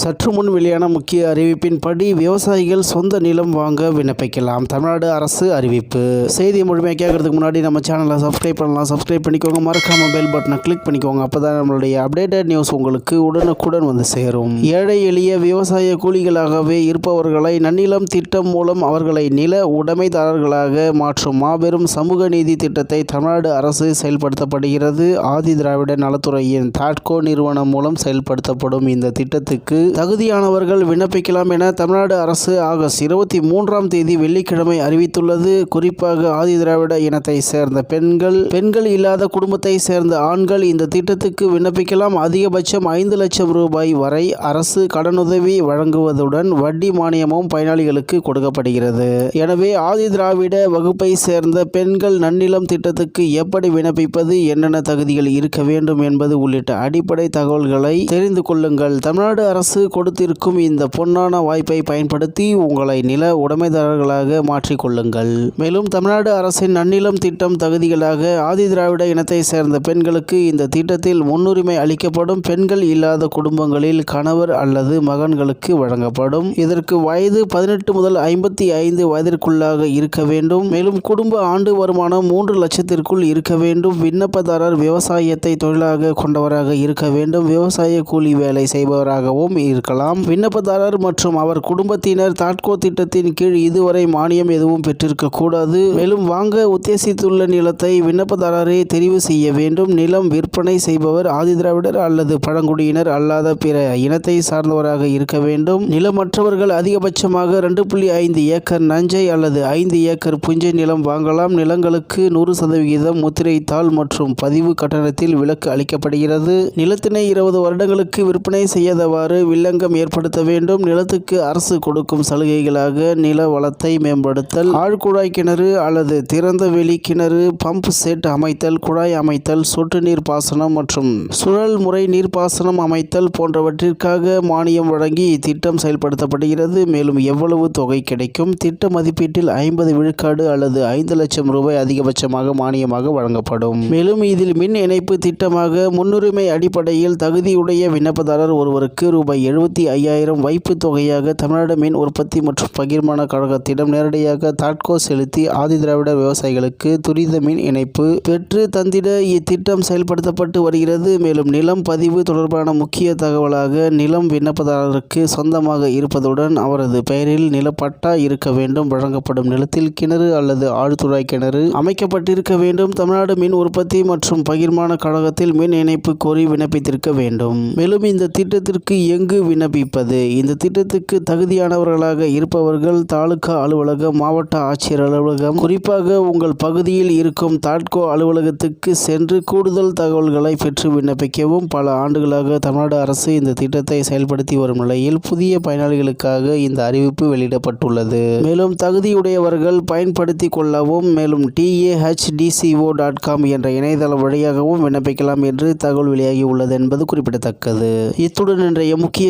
சற்று முன் வெளியான முக்கிய அறிவிப்பின்படி விவசாயிகள் சொந்த நிலம் வாங்க விண்ணப்பிக்கலாம். தமிழ்நாடு அரசு அறிவிப்பு. செய்தி முழுமையாக கேட்கறதுக்கு முன்னாடி நம்ம சேனலை சப்ஸ்கிரைப் பண்ணலாம். சப்ஸ்கிரைப் பண்ணிக்கோங்க. மறக்காம பெல் பட்டனை கிளிக் பண்ணிக்கோங்க. அப்போதான் நம்மளுடைய அப்டேட்டட் நியூஸ் உங்களுக்கு உடனுக்குடன் வந்து சேரும். ஏழை எளிய விவசாய கூலிகளாகவே இருப்பவர்களை நன்னிலம் திட்டம் மூலம் அவர்களை நில உடைமைதாரர்களாக மாற்றும் மாபெரும் சமூக நீதி திட்டத்தை தமிழ்நாடு அரசு செயல்படுத்தப்படுகிறது. ஆதி திராவிட நலத்துறையின் தாட்கோ நிறுவனம் மூலம் செயல்படுத்தப்படும் இந்த திட்டத்துக்கு தகுதியானவர்கள் விண்ணப்பிக்கலாம் என தமிழ்நாடு அரசு ஆகஸ்ட் இருபத்தி மூன்றாம் தேதி வெள்ளிக்கிழமை அறிவித்துள்ளது. குறிப்பாக ஆதி திராவிட இனத்தை சேர்ந்த பெண்கள் பெண்கள் இல்லாத குடும்பத்தை சேர்ந்த ஆண்கள் இந்த திட்டத்துக்கு விண்ணப்பிக்கலாம். அதிகபட்சம் ஐந்து லட்சம் ரூபாய் வரை அரசு கடனுதவி வழங்குவதுடன் வட்டி மானியமும் பயனாளிகளுக்கு கொடுக்கப்படுகிறது. எனவே ஆதி திராவிட வகுப்பை சேர்ந்த பெண்கள் நன்னிலம் திட்டத்துக்கு எப்படி விண்ணப்பிப்பது என்னென்ன தகுதிகள் இருக்க வேண்டும் என்பது உள்ளிட்ட அடிப்படை தகவல்களை தெரிந்து கொள்ளுங்கள். தமிழ்நாடு அரசு கொடுத்திருக்கும் இந்த பொன்னான வாய்ப்பை பயன்படுத்தி உங்களை நில உடைமைதாரர்களாக மாற்றிக்கொள்ளுங்கள் மேலும் தமிழ்நாடு அரசின் நன்னிலம் திட்டம் தகுதிகளாக ஆதி திராவிட இனத்தை சேர்ந்த பெண்களுக்கு இந்த திட்டத்தில் முன்னுரிமை அளிக்கப்படும் பெண்கள் இல்லாத குடும்பங்களில் கணவர் அல்லது மகன்களுக்கு வழங்கப்படும். இதற்கு வயது பதினெட்டு முதல் ஐம்பத்தி ஐந்து வயதிற்குள்ளாக இருக்க வேண்டும். மேலும் குடும்ப ஆண்டு வருமானம் மூன்று லட்சத்திற்குள் இருக்க வேண்டும். விண்ணப்பதாரர் விவசாயத்தை தொழிலாக கொண்டவராக இருக்க வேண்டும். விவசாய கூலி வேலை செய்பவராகவும் இருக்கலாம். விண்ணப்பதாரர் மற்றும் அவர் குடும்பத்தினர் தாட்கோ திட்டத்தின் கீழ் இதுவரை மானியம் எதுவும் பெற்றிருக்க கூடாது. மேலும் வாங்க உத்தேசித்துள்ள நிலத்தை விண்ணப்பதாரரே தெரிவு செய்ய வேண்டும். நிலம் விற்பனை செய்பவர் ஆதிதிராவிடர் அல்லது பழங்குடியினர் அல்லாத பிற இனத்தை சார்ந்தவராக இருக்க வேண்டும். நிலமற்றவர்கள் அதிகபட்சமாக ரெண்டு புள்ளி ஐந்து ஏக்கர் நஞ்சை அல்லது ஐந்து ஏக்கர் புஞ்சை நிலம் வாங்கலாம். நிலங்களுக்கு நூறு சதவிகிதம் முத்திரைத்தாள் மற்றும் பதிவு கட்டணத்தில் விலக்கு அளிக்கப்படுகிறது. நிலத்தினை இருபது வருடங்களுக்கு விற்பனை செய்யாதவாறு வில்லங்கம் ஏற்படுத்த வேண்டும். நிலத்துக்கு அரசு கொடுக்கும் சலுகைகளாக நில வளத்தை மேம்படுத்தல் ஆழ்குழாய் கிணறு அல்லது திறந்த வெளி கிணறு பம்ப் செட் அமைத்தல் குழாய் அமைத்தல் சொட்டு நீர் பாசனம் மற்றும் சுழல் முறை நீர்ப்பாசனம் அமைத்தல் போன்றவற்றிற்காக மானியம் வழங்கி இத்திட்டம் செயல்படுத்தப்படுகிறது. மேலும் எவ்வளவு தொகை கிடைக்கும்? திட்ட மதிப்பீட்டில் ஐம்பது விழுக்காடு அல்லது ஐந்து லட்சம் ரூபாய் அதிகபட்சமாக மானியமாக வழங்கப்படும். மேலும் இதில் மின் இணைப்பு திட்டமாக முன்னுரிமை அடிப்படையில் தகுதியுடைய விண்ணப்பதாரர் ஒருவருக்கு ரூபாய் எழுபத்தி ஐயாயிரம் வைப்பு தொகையாக தமிழ்நாடு மின் உற்பத்தி மற்றும் பகிர்மான கழகத்திடம் நேரடியாக தாட்கோ செலுத்தி ஆதி திராவிட விவசாயிகளுக்கு துரித மின் இணைப்பு பெற்று தந்திட இத்திட்டம் செயல்படுத்தப்பட்டு வருகிறது. மேலும் நிலம் பதிவு தொடர்பான முக்கிய தகவலாக நிலம் விண்ணப்பதாரருக்கு சொந்தமாக இருப்பதுடன் அவரது பெயரில் நிலப்பட்டா இருக்க வேண்டும். வழங்கப்படும் நிலத்தில் கிணறு அல்லது ஆழ்துழாய் கிணறு அமைக்கப்பட்டிருக்க வேண்டும். தமிழ்நாடு மின் உற்பத்தி மற்றும் பகிர்மான கழகத்தில் மின் இணைப்பு கோரி விண்ணப்பித்திருக்க வேண்டும். மேலும் இந்த திட்டத்திற்கு எங்கு விண்ணப்பிப்பது. இந்த திட்டத்துக்கு தகுதியானவர்களாக இருப்பவர்கள் தாலுகா அலுவலகம் மாவட்ட ஆட்சியர் அலுவலகம் குறிப்பாக உங்கள் பகுதியில் இருக்கும் தாட்கோ அலுவலகத்துக்கு சென்று கூடுதல் தகவல்களை பெற்று விண்ணப்பிக்கவும். பல ஆண்டுகளாக தமிழ்நாடு அரசு இந்த திட்டத்தை செயல்படுத்தி வரும் நிலையில் புதிய பயனாளிகளுக்காக இந்த அறிவிப்பு வெளியிடப்பட்டுள்ளது. மேலும் தகுதியுடையவர்கள் பயன்படுத்தி கொள்ளவும் மேலும் டிஏஹெச்டிசிஓ டாட் காம் என்ற இணையதளம் வழியாகவும் விண்ணப்பிக்கலாம் என்று தகவல் வெளியாகியுள்ளது என்பது குறிப்பிடத்தக்கது. இத்துடன் இன்றைய முக்கிய